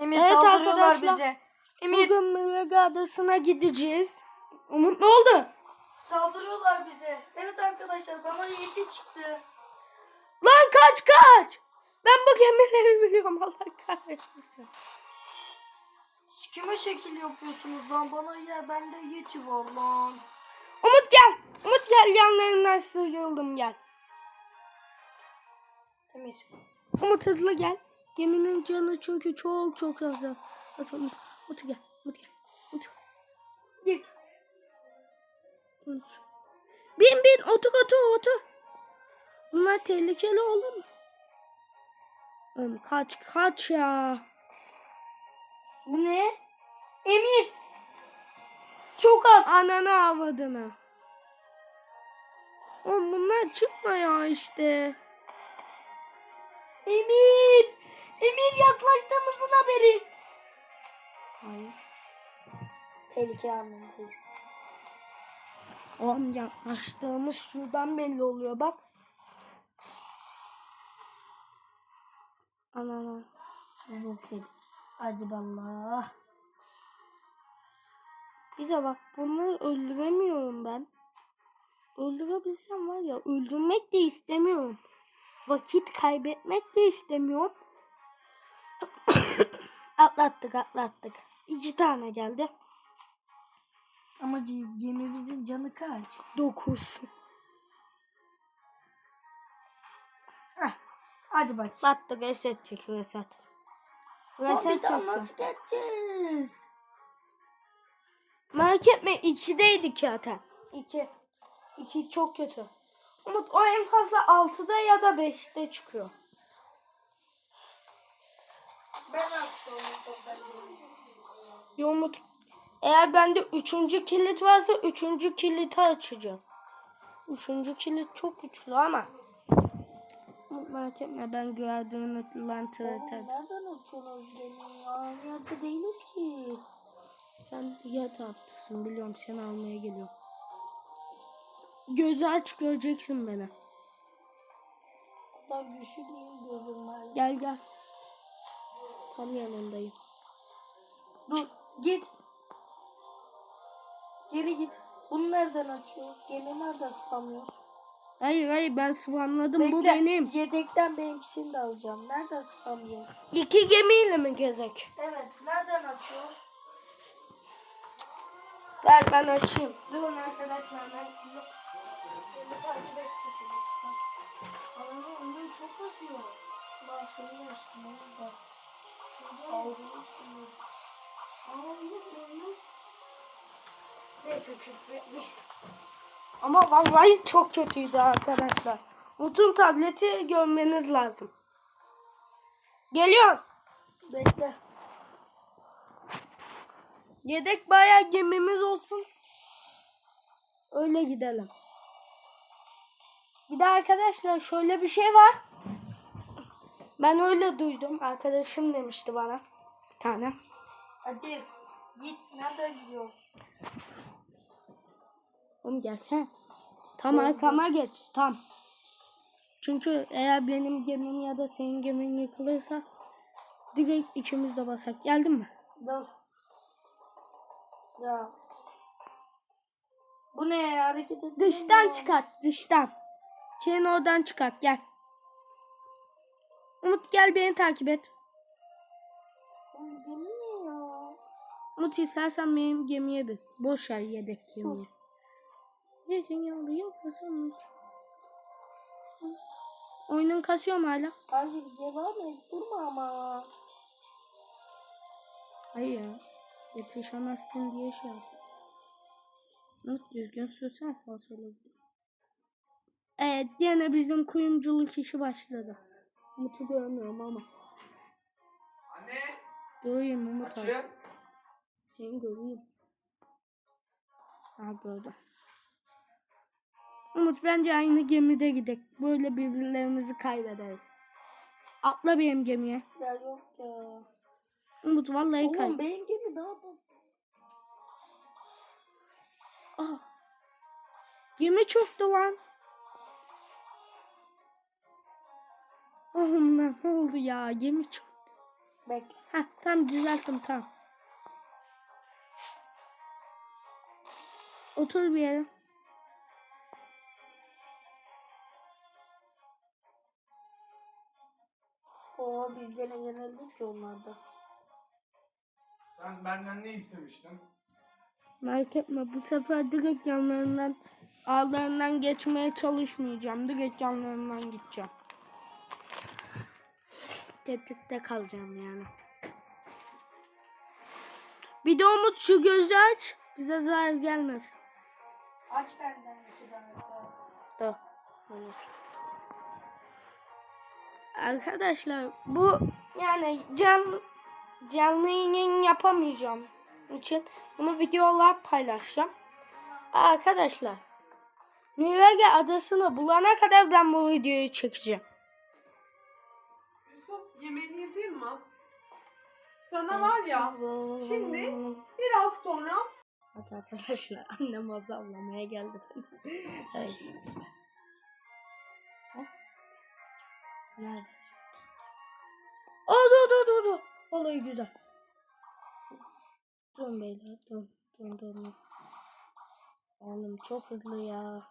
Emir Evet saldırıyorlar arkadaşlar. bize. Emir Bugün Mega Adası'na gideceğiz. Umut ne oldu? saldırıyorlar bize. Evet arkadaşlar bana yeti çıktı. Lan kaç kaç. Ben bu gemileri biliyorum Allah kahretmesin. Kime şekil yapıyorsunuz lan? Bana ya bende yeti var lan. Umut gel. Umut gel yanlarından sıyrıldım gel. Emir. Umut hızlı gel. Geminin canı çünkü çok çok az. Az Umut. Umut gel. Umut gel. Umut. Git. Umut. Bin bin otur otur otur. Bunlar tehlikeli olur mu? Oğlum kaç kaç ya. Bu ne? Emir. Çok az. Ananı avadını. Oğlum bunlar çıkma ya işte. Emir. Emir yaklaştığımızın haberi. Hayır. Tehlike anındayız. Oğlum yaklaştığımız şuradan belli oluyor bak. Anana. Yok yedik. Hadi vallahi. Bir de bak bunları öldüremiyorum ben. Öldürebilsem var ya öldürmek de istemiyorum. Vakit kaybetmek de istemiyorum. Atlattık atlattık. İki tane geldi. Ama gemimizin canı kaç? Dokuz. Heh. Hadi bak. Battık reset çekiyor reset. Reset çekiyor. nasıl geçeceğiz? Merak etme ikideydik zaten. İki. İki çok kötü. Umut o en fazla altıda ya da beşte çıkıyor. Ben nasıl olmuşum Ya Umut eğer bende üçüncü kilit varsa üçüncü kiliti açacağım. Üçüncü kilit çok güçlü ama. Merak etme ben gördüğünü lantı Nereden açıyorsunuz gemiyi ya? Nerede değiliz ki? Sen diğer taraftasın biliyorum seni almaya geliyorum. Gözü aç göreceksin beni. Ben güçlü değilim gözüm var. Gel gel. Tam yanındayım. Dur git. Geri git. Bunu nereden açıyoruz? Gemi nereden spamlıyoruz? Hayır hayır ben spamladım bu Bekle, benim. Yedekten benimkisini de alacağım. Nereden spamlıyoruz? İki gemiyle mi gezek? Evet. Nereden açıyoruz? Ver ben açayım. Durun arkadaşlar ben takip edeceğim. Çok basıyor. Ben şeyi açtım Ama vallahi çok kötüydü arkadaşlar. Mutun tableti görmeniz lazım. Geliyorum. Bekle. Yedek bayağı gemimiz olsun. Öyle gidelim. Bir de arkadaşlar şöyle bir şey var. Ben öyle duydum. Arkadaşım demişti bana. Bir tane. Hadi git. Nereden gidiyoruz? Oğlum gelsene. Tam arkama geç. Tam. Çünkü eğer benim gemim ya da senin gemin yıkılırsa direkt ikimiz de basak. Geldin mi? Dur. Ya. Bu ne ya? Hareket etmiyor. Dıştan çıkart. Dıştan. Senin oradan çıkart. Gel. Umut gel beni takip et. Umut istersen benim gemiye bin. Boş ver yedek gemiyi. Yedin yavru yapmasın. Oyunun kasıyor mu hala? Hayır devam et. Durma ama. Hayır ya. Yetişemezsin diye şey yap. Umut düzgün sürsen sağ sola. Evet yine bizim kuyumculuk işi başladı. Umut'u görmüyorum ama. Anne Göreyim Umut abi. açım. Seni göreyim. Ha gördüm. Umut bence aynı gemide gidek. Böyle birbirlerimizi kaybederiz. Atla benim gemiye. Ya yok ya. Umut vallahi kay. Oğlum benim gemi daha da. Aa. Gemi çöktü lan. Oğlum lan ne oldu ya? Gemi çöktü. Bekle. Heh, tamam düzelttim tamam. Otur bir yere. Oo biz gene yenildik ki onlarda. Sen benden ne istemiştin? Merak etme bu sefer direkt yanlarından ağlarından geçmeye çalışmayacağım. Direkt yanlarından gideceğim. Tetikte kalacağım yani. Bir de Umut şu gözü aç. Bize zarar gelmesin. Aç benden iki tane daha. Dur. Umut. Arkadaşlar bu yani can canlı yayın yapamayacağım için bunu video olarak paylaşacağım. Arkadaşlar Nirvege adasını bulana kadar ben bu videoyu çekeceğim. Yemeğini yapayım mı? Sana var ya şimdi biraz sonra Evet arkadaşlar annem azallamaya geldi. evet. Nerede? Aa dur dur dur dur. Vallahi güzel. Durun beyler durun. Durun durun. Oğlum çok hızlı ya.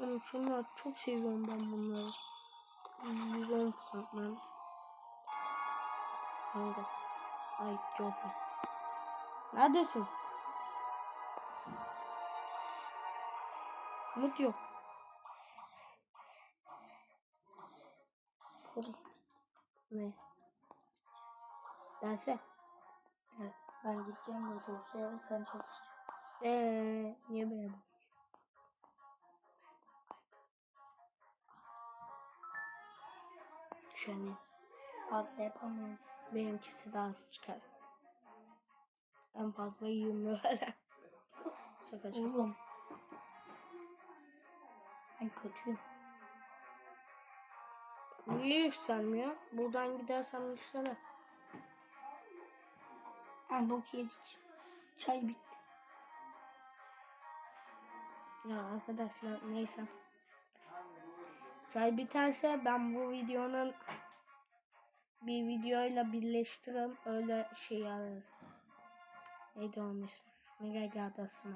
Oğlum şunlar çok seviyorum ben bunları. 110 fragman. Kanka. Ay Joffrey. Neredesin? Umut yok. Burada. Ne? Derse. Evet. Ben gideceğim de dosyaya ve sen çalışacaksın. Eee niye böyle Şöyle. Fazla yapamıyorum. Benimkisi daha az çıkar. En fazla 20 öyle. Şaka şaka. Oğlum. Ben kötüyüm. Niye yükselmiyor? Buradan gidersem yükselir. Ha bok yedik. Çay bitti. Ya arkadaşlar neyse. Çay biterse ben bu videonun bir videoyla birleştirip öyle şey ararız. Neydi onun ismi? Nirega Adası'na.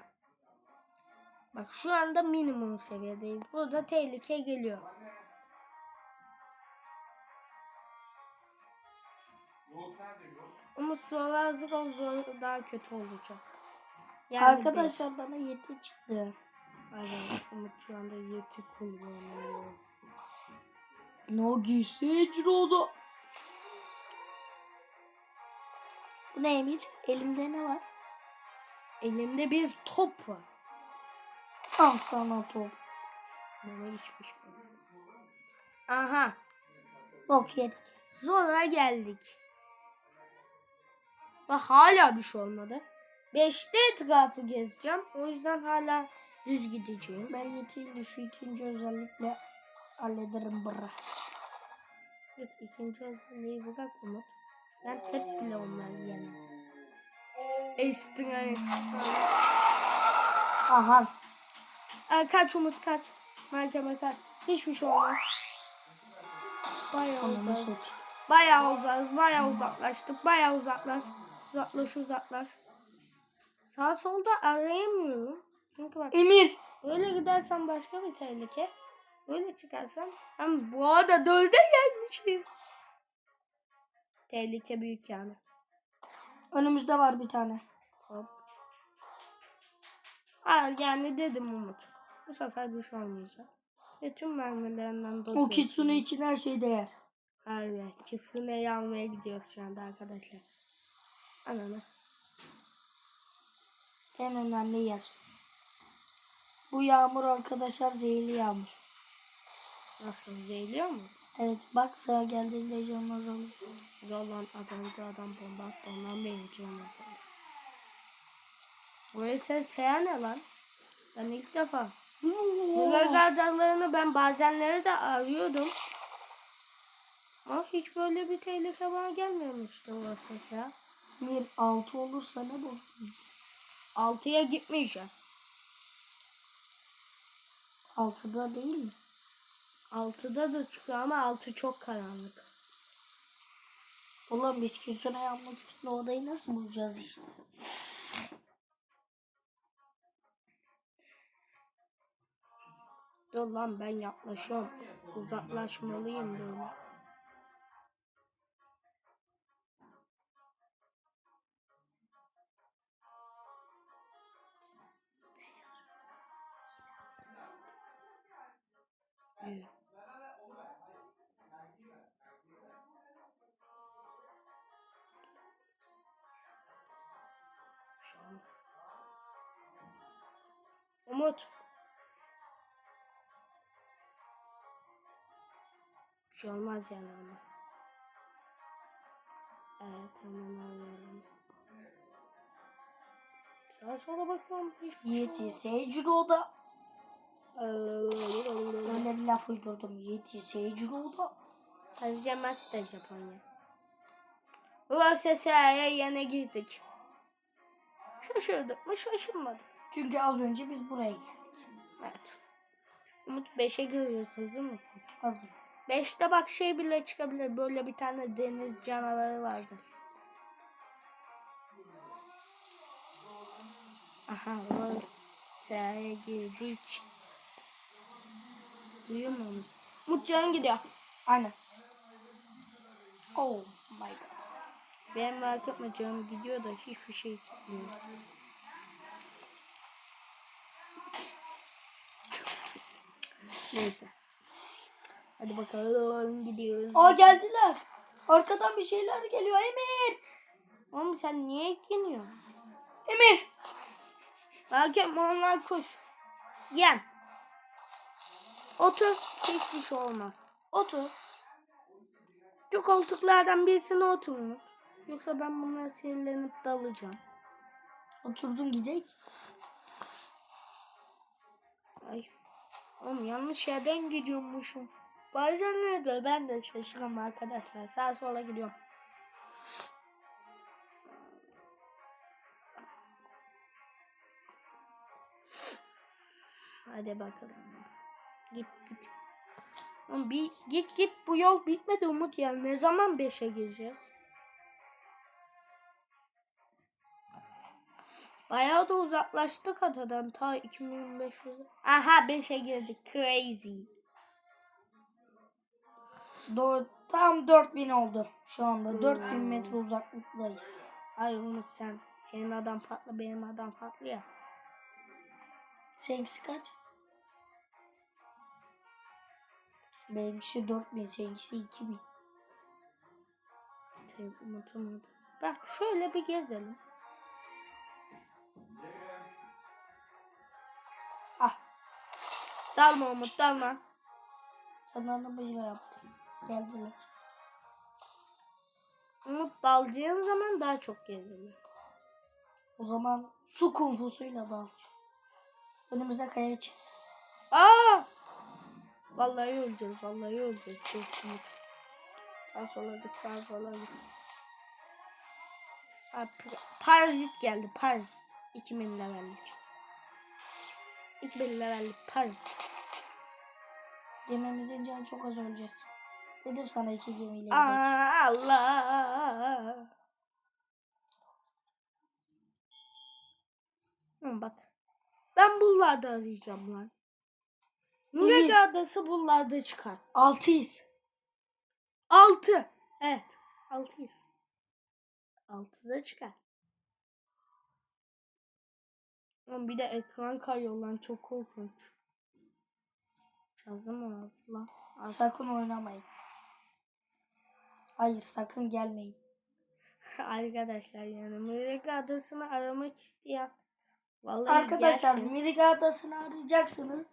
Bak şu anda minimum seviyedeyiz. Burada tehlike geliyor. Ama sonra hazır ol zor daha kötü olacak. Yani Arkadaşlar bana yedi çıktı. Aynen. Umut şu anda yeti kullanıyor. Nagisi Ciro'da. Bu neymiş? Elimde ne var? Elinde bir top var. Al sana top. Bana hiçbir şey. Aha. Bok yedik. Sonra geldik. Bak hala bir şey olmadı. Beşte etrafı gezeceğim. O yüzden hala düz gideceğim. Ben yetiyle şu ikinci özellikle hallederim bıra. Git ikinci özelliği bırak Umut. Ben tek bile yenemem. Estina estina. Aha. Aa, kaç Umut kaç. Mahkeme kaç. Hiçbir şey olmaz. Bayağı uzak. Bayağı uzak. Bayağı uzaklaştık. Bayağı uzaklaş. Uzaklaş uzaklaş. Sağ solda arayamıyorum. Çünkü bak Emir. öyle gidersem başka bir tehlike. Böyle çıkarsam hem bu arada dörde gelmişiz. Tehlike büyük yani. Önümüzde var bir tane. Hop. Aa, yani dedim Umut. Bu sefer bir şey olmayacak. Ve tüm mermilerinden O dokuyorsun. kitsune için her şey değer. Harbi. Kitsune'yi almaya gidiyoruz şu anda arkadaşlar. Ananı. En önemli yer. Bu yağmur arkadaşlar zehirli yağmur. Nasıl zehirliyor mu? Evet bak sağa geldiğinde canın azalıyor. Yalan adamcı adam bomba attı ondan benim canım azaldı. Bu ses ne lan? Ben ilk defa. Mega adalarını ben bazenleri de arıyordum. Ama hiç böyle bir tehlike bana gelmemişti ses ya. Bir altı olursa ne bu? Altıya gitmeyeceğim. Altıda değil mi? Altıda da çıkıyor ama altı çok karanlık. Ulan biz kültüre yapmak için odayı nasıl bulacağız işte? Dur lan ben yaklaşıyorum. Uzaklaşmalıyım böyle. Evet. Umut. Bir şey olmaz yani ama. Evet hemen arayalım. Sağa sola bakıyorum. Hiçbir şey Yeti yok. Seyirci oda. Ee, Öyle bir laf uydurdum. Yeti Seyirci oda. Hazırlamaz da Japonya. USSR'ye yine girdik. Şaşırdık mı şaşırmadık. Çünkü az önce biz buraya geldik. Evet. Umut 5'e giriyoruz hazır mısın? Hazır. 5'te bak şey bile çıkabilir. Böyle bir tane deniz canavarı var zaten. Aha USSR'ye girdik. Duyuyor musunuz? Umut can gidiyor. Aynen. Oh my god. Ben merak etme canım gidiyor da hiçbir şey hissetmiyorum. Neyse. Hadi bakalım gidiyoruz. Aa geldiler. Arkadan bir şeyler geliyor. Emir. Oğlum sen niye geliyorsun? Emir. Etme onlar kuş. Yem. Otur. Hiçbir şey olmaz. Otur. Şu koltuklardan birisine otur. Yoksa ben bunlara sinirlenip dalacağım. Oturdum gidek. Ay. Oğlum yanlış yerden gidiyormuşum. Bazen nerede ben de şaşırıyorum arkadaşlar. Sağa sola gidiyorum. Hadi bakalım. Git git. Oğlum bir git git bu yol bitmedi Umut ya. Ne zaman 5'e gireceğiz? Bayağı da uzaklaştık adadan. Ta 2500. Aha 5'e girdik. Crazy. Do tam 4000 oldu şu anda. 4000 metre uzaklıktayız. Ay Umut sen. Senin adam farklı benim adam farklı ya. Seninkisi kaç? Benimkisi 4000, seninkisi 2000. Sen Umut Umut. Bak şöyle bir gezelim. Ah, Dalma Umut dalma. çanağını bıyla yaptım. Geldiler. Umut dalacağın zaman daha çok gezilir. O zaman su kumfusuyla dal. Önümüze kaya çık. Aa! Vallahi öleceğiz, vallahi öleceğiz. Çok Umut. Sağ sola git, sağ sola git. Pa- parazit geldi, parazit. 2000 levellik. 2000 levellik parazit. Gemimizin canı çok az öleceğiz. Dedim sana iki gemiyle. Aa, Allah. Hı, bak. Ben buralarda arayacağım lan. Emir. Mega adası buralarda çıkar. Altıyız. Altı. Evet. Altıyız. Altıda çıkar. Oğlum bir de ekran kayıyor lan çok korkunç. Yazdım mı ağzı lan? Az- Sakın oynamayın. Hayır sakın gelmeyin. Arkadaşlar yani Mega adasını aramak isteyen Vallahi Arkadaşlar gelsin. Miriga Adası'nı arayacaksınız.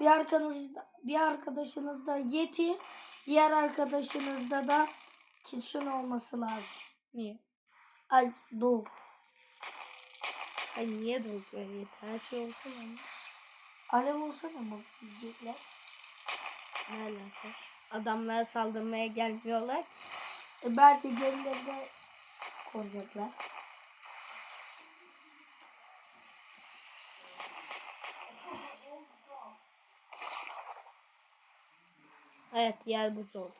Bir arkadaşınız bir arkadaşınızda Yeti, diğer arkadaşınızda da Kitsune olması lazım. Niye? Ay Doğu. Ay niye böyle? Her şey olsun ama. Alev olsana mı diyecekler? Ne alaka? Adamlara saldırmaya gelmiyorlar. E belki gemilerine konacaklar. Evet yer buz oldu.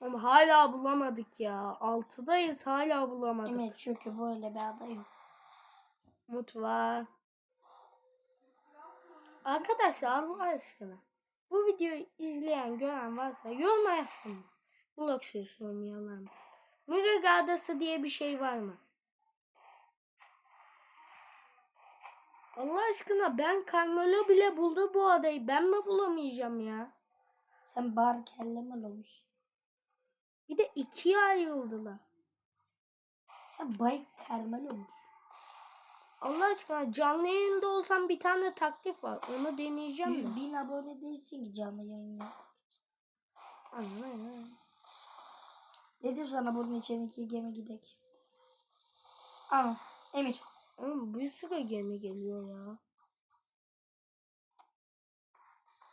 Ama hala bulamadık ya. Altıdayız hala bulamadık. Evet çünkü böyle bir aday yok. Umut var. Arkadaşlar Allah aşkına. Bu videoyu izleyen gören varsa yoruma yazsın. Blok sürüsü oynayalım. Mega Adası diye bir şey var mı? Allah aşkına ben Carmelo bile buldu bu adayı. Ben mi bulamayacağım ya? Sen bar kelleme olmuşsun. Bir de ikiye ayrıldılar. Sen bay kermel olmuşsun. Allah aşkına canlı yayında olsam bir tane taktik var. Onu deneyeceğim de. Bin abone değilsin ki canlı yayın ya. Anne. Dedim sana bunun için iki gemi gidek. Ama Emir. Oğlum bir sürü gemi geliyor ya.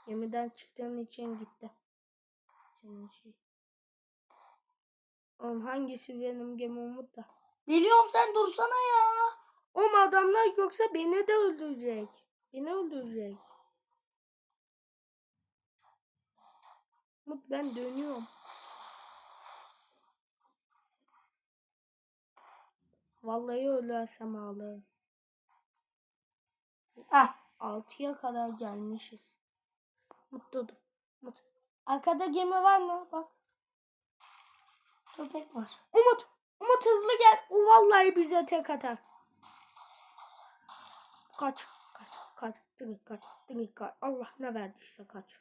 Gemiden çıktığın için gitti. Senin şey. Oğlum hangisi benim gemi Umut da? Biliyorum sen dursana ya. Oğlum adamlar yoksa beni de öldürecek. Beni öldürecek. Umut ben dönüyorum. Vallahi ölersem ağlarım. Ah 6'ya kadar gelmişiz. Mutlu. Mut. Arkada gemi var mı? Bak. Köpek var. Umut. Umut hızlı gel. O vallahi bize tek atar. Kaç. Kaç. Kaç. Dıngık kaç. Dıngık kaç. Allah ne verdiyse kaç.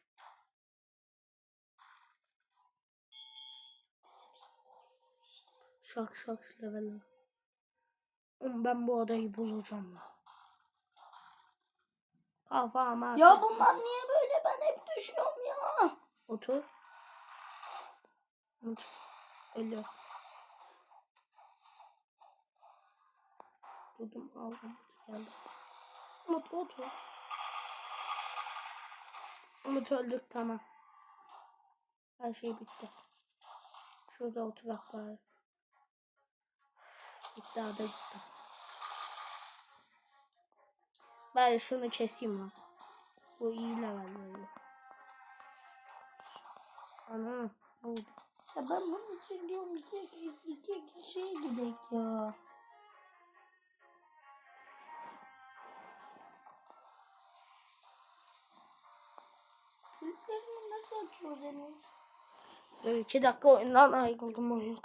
Şak şak level. Ben bu adayı bulacağım. Kafama. Ya bunlar niye böyle ben hep düşüyorum ya. Otur. Otur. Ölüyor. Durdum aldım. Geldim. Umut otur. Umut öldük tamam. Her şey bitti. Şurada oturak var. Gitti ada gitti. Ben şunu keseyim lan. Bu iyi level böyle. Ana oldu. Ya ben bunun için diyorum iki, iki, iki kişiye gidek ya. Kilitlerini nasıl açıyoruz Emir? Dur iki dakika oyundan ayrıldım oyun.